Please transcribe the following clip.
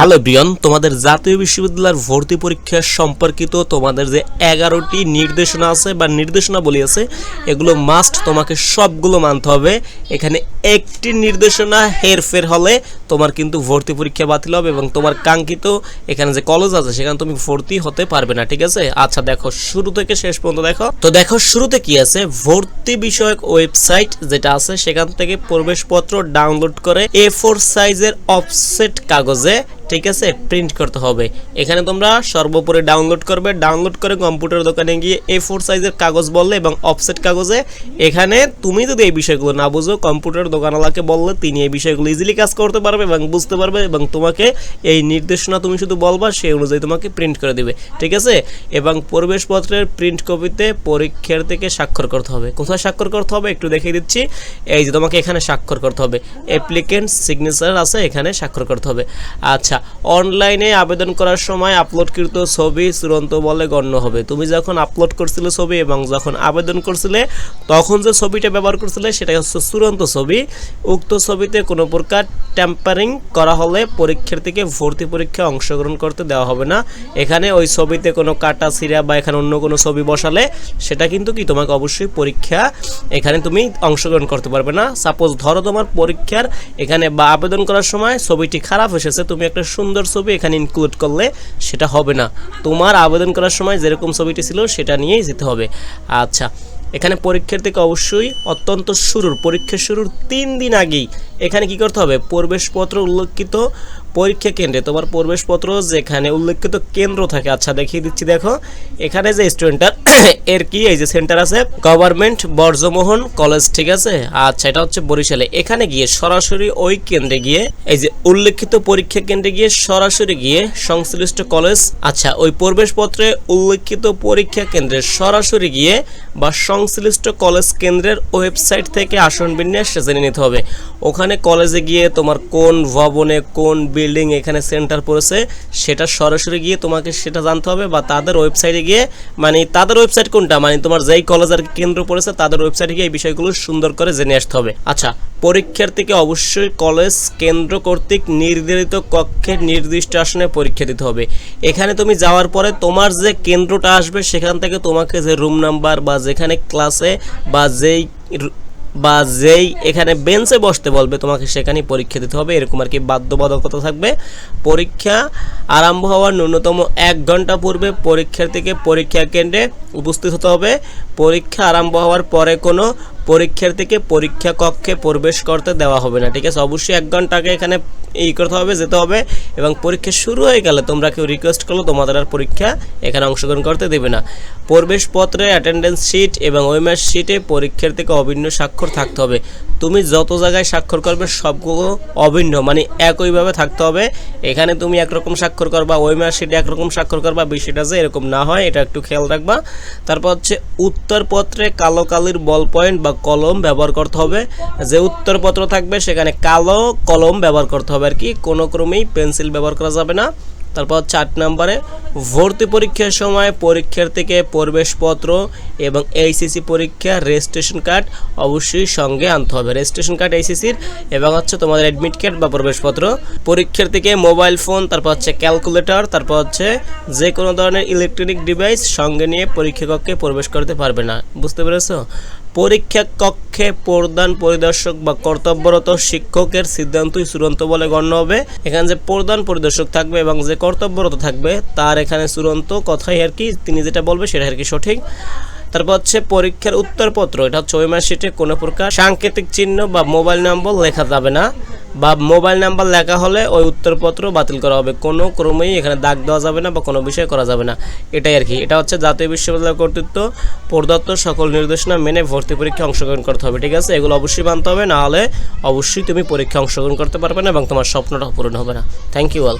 Hello বিয়ন, তোমাদের জাতীয় বিশ্ববিদ্যালয়ের ভর্তি পরীক্ষা সম্পর্কিত তোমাদের যে এগারোটি নির্দেশনা আছে বা নির্দেশনা বলি আছে, এগুলো মাস্ট তোমাকে সবগুলো মানতে হবে। এখানে একটি নির্দেশনা হেরফের হলে তোমার কিন্তু ভর্তি পরীক্ষা বাতিল হবে এবং তোমার কাঙ্ক্ষিত এখানে যে কলেজ আছে, সেখানে তুমি ভর্তি হতে পারবে না, ঠিক আছে? আচ্ছা দেখো, শুরু থেকে শেষ পর্যন্ত দেখো। তো দেখো, শুরুতে কি আছে? ভর্তি বিষয়ক ওয়েবসাইট যেটা আছে, সেখান থেকে প্রবেশপত্র ডাউনলোড করে এ ফোর সাইজের অফসেট কাগজে, ঠিক আছে প্রিন্ট করতে হবে। এখানে তোমরা সর্বোপরি ডাউনলোড করবে। ডাউনলোড করে কম্পিউটার দোকানে গিয়ে এ ফোর সাইজের কাগজ বললে এবং অফসেট কাগজে, এখানে তুমি যদি এই বিষয়গুলো না বুঝো, কম্পিউটার দোকানওয়ালাকে বললে তিনি এই বিষয়গুলো ইজিলি কাজ করতে পারবে এবং বুঝতে পারবে এবং তোমাকে এই নির্দেশনা তুমি শুধু বলবা, সেই অনুযায়ী তোমাকে প্রিন্ট করে দিবে, ঠিক আছে? এবং প্রবেশপত্রের প্রিন্ট কপিতে পরীক্ষার্থীকে স্বাক্ষর করতে হবে। কোথায় স্বাক্ষর করতে হবে? একটু দেখিয়ে দিচ্ছি। এই যে তোমাকে এখানে স্বাক্ষর করতে হবে। অ্যাপ্লিকেন্ট সিগনেচার আছে, এখানে স্বাক্ষর করতে হবে। আচ্ছা অনলাইনে আবেদন করার সময় আপলোডকৃত ছবি চূড়ান্ত বলে গণ্য হবে। তুমি যখন আপলোড করছিলে ছবি এবং যখন আবেদন করছিলে, তখন যে ছবিটা ব্যবহার করছিলে, সেটা হচ্ছে চূড়ান্ত ছবি। উক্ত ছবিতে কোনো প্রকার ট্যাম্পারিং করা হলে পরীক্ষার্থীকে ভর্তি পরীক্ষায় অংশগ্রহণ করতে দেওয়া হবে না। এখানে ওই ছবিতে কোনো কাটা ছিঁড়া বা এখানে অন্য কোনো ছবি বসালে সেটা কিন্তু কি তোমাকে অবশ্যই পরীক্ষা এখানে তুমি অংশগ্রহণ করতে পারবে না। সাপোজ ধরো তোমার পরীক্ষার এখানে বা আবেদন করার সময় ছবিটি খারাপ এসেছে, তুমি একটা সুন্দর ছবি এখানে ইনক্লুড করলে সেটা হবে না। তোমার আবেদন করার সময় যেরকম ছবিটি ছিল সেটা নিয়েই যেতে হবে। আচ্ছা এখানে পরীক্ষার থেকে অবশ্যই অত্যন্ত শুরুর পরীক্ষা শুরুর তিন দিন আগেই এখানে কি করতে হবে? প্রবেশপত্র উল্লেখিত পরীক্ষা কেন্দ্রে। তোমার প্রবেশপত্র যেখানে উল্লেখিত কেন্দ্র থাকে। আচ্ছা দেখিয়ে দিচ্ছি, দেখো। এখানে যে স্টুডেন্টটার এর কি? এই যে সেন্টার আছে গভর্নমেন্ট বর্জমোহন কলেজ ঠিক আছে? আচ্ছা এটা হচ্ছে বরিশালে। এখানে গিয়ে সরাসরি ওই কেন্দ্রে গিয়ে, এই যে উল্লেখিত পরীক্ষা কেন্দ্রে গিয়ে সরাসরি গিয়ে সংশ্লিষ্ট কলেজ আচ্ছা ওই প্রবেশপত্রে উল্লেখিত পরীক্ষা কেন্দ্রে সরাসরি গিয়ে বা সংশ্লিষ্ট কলেজ কেন্দ্রের ওয়েবসাইট থেকে আসন বিন্যাস জেনে নিতে হবে। ওখানে কলেজে গিয়ে তোমার কোন ভবনে, কোন বিল্ডিং এখানে সেন্টার পড়েছে, সেটা সরাসরি গিয়ে তোমাকে সেটা জানতে হবে বা তাদের ওয়েবসাইটে গিয়ে মানে তাদের ওয়েবসাইট কোনটা? মানে তোমার যেই কলেজ আর কেন্দ্র পড়েছে, তাদের ওয়েবসাইটে গিয়ে এই বিষয়গুলো সুন্দর করে জেনে আসতে হবে। আচ্ছা পরীক্ষার্থীকে অবশ্যই কলেজ কেন্দ্র কর্তৃক নির্ধারিত কক্ষে নির্দিষ্ট আসনে পরীক্ষা দিতে হবে। এখানে তুমি যাওয়ার পরে তোমার যে কেন্দ্রটা আসবে, সেখান থেকে তোমাকে যে রুম নাম্বার বা যেখানে ক্লাসে বা যেই বা যেই এখানে বেঞ্চে বসতে বলবে, তোমাকে সেখানেই পরীক্ষা দিতে হবে, এরকম আর কি বাধ্যবাধকতা থাকবে। পরীক্ষা আরম্ভ হওয়ার ন্যূনতম এক ঘণ্টা পূর্বে পরীক্ষার্থীকে পরীক্ষা কেন্দ্রে উপস্থিত হতে হবে। পরীক্ষা আরম্ভ হওয়ার পরে কোনো পরীক্ষার্থীকে পরীক্ষা কক্ষে প্রবেশ করতে দেওয়া হবে না, ঠিক আছে? অবশ্যই এক ঘণ্টা আগে এখানে ই করতে হবে, যেতে হবে এবং পরীক্ষা শুরু হয়ে গেলে তোমরা কেউ রিকোয়েস্ট করল তোমাদের আর পরীক্ষা এখানে অংশগ্রহণ করতে দেবে না। প্রবেশপত্রে অ্যাটেন্ডেন্স শিট এবং ওয়েমার শিটে পরীক্ষার্থীকে অভিন্ন স্বাক্ষর থাকতে হবে। তুমি যত জায়গায় স্বাক্ষর করবে সবগুলো অভিন্ন মানে একইভাবে থাকতে হবে। এখানে তুমি একরকম স্বাক্ষর করবা ওয়েমার শিটে একরকম স্বাক্ষর করবা, বিষয়টা যে এরকম না হয়, এটা একটু খেয়াল রাখবা। তারপর হচ্ছে উত্তরপত্রে কালো কালির বল পয়েন্ট বা কলম ব্যবহার করতে হবে। যে উত্তরপত্র থাকবে সেখানে কালো কলম ব্যবহার করতে হবে। আর কি। কোনো ক্রমেই পেন্সিল ব্যবহার করা যাবে না। তারপর আট নম্বরে, ভর্তি পরীক্ষার সময় পরীক্ষার থেকে প্রবেশপত্র এবং এইসিসি পরীক্ষা রেজিস্ট্রেশন কার্ড অবশ্যই সঙ্গে আনতে হবে। রেজিস্ট্রেশন কার্ড এইসিসির এবং হচ্ছে তোমাদের অ্যাডমিট কার্ড বা প্রবেশপত্র। পরীক্ষার থেকে মোবাইল ফোন তারপর হচ্ছে ক্যালকুলেটর তারপর হচ্ছে যে কোনো ধরনের ইলেকট্রনিক ডিভাইস সঙ্গে নিয়ে পরীক্ষা কক্ষে প্রবেশ করতে পারবে না। বুঝতে পেরেছ? পরীক্ষা কক্ষে প্রধান পরিদর্শক বা কর্তব্যরত শিক্ষকের সিদ্ধান্তই চূড়ান্ত বলে গণ্য হবে। এখানে যে প্রধান পরিদর্শক থাকবে এবং যে কর্তব্যরত থাকবে, তার এখানে চূড়ান্ত কথাই আর কি, তিনি যেটা বলবে সেটা আর কি সঠিক। তারপর হচ্ছে পরীক্ষার উত্তরপত্র। এটা হচ্ছে ওই মার্কশিটে কোনো প্রকার সাংকেতিক চিহ্ন বা মোবাইল নম্বর লেখা যাবে না। বা মোবাইল নাম্বার লেখা হলে ওই উত্তরপত্র বাতিল করা হবে। কোনো ক্রমেই এখানে দাগ দেওয়া যাবে না বা কোনো বিষয় করা যাবে না। এটাই আর কি। এটা হচ্ছে জাতীয় বিশ্ববিদ্যালয় কর্তৃত্ব প্রদত্ত সকল নির্দেশনা মেনে ভর্তি পরীক্ষায় অংশগ্রহণ করতে হবে, ঠিক আছে? এগুলো অবশ্যই মানতে হবে। না হলে অবশ্যই তুমি পরীক্ষায় অংশগ্রহণ করতে পারবে না এবং তোমার স্বপ্নটা পূরণ হবে না। Thank you all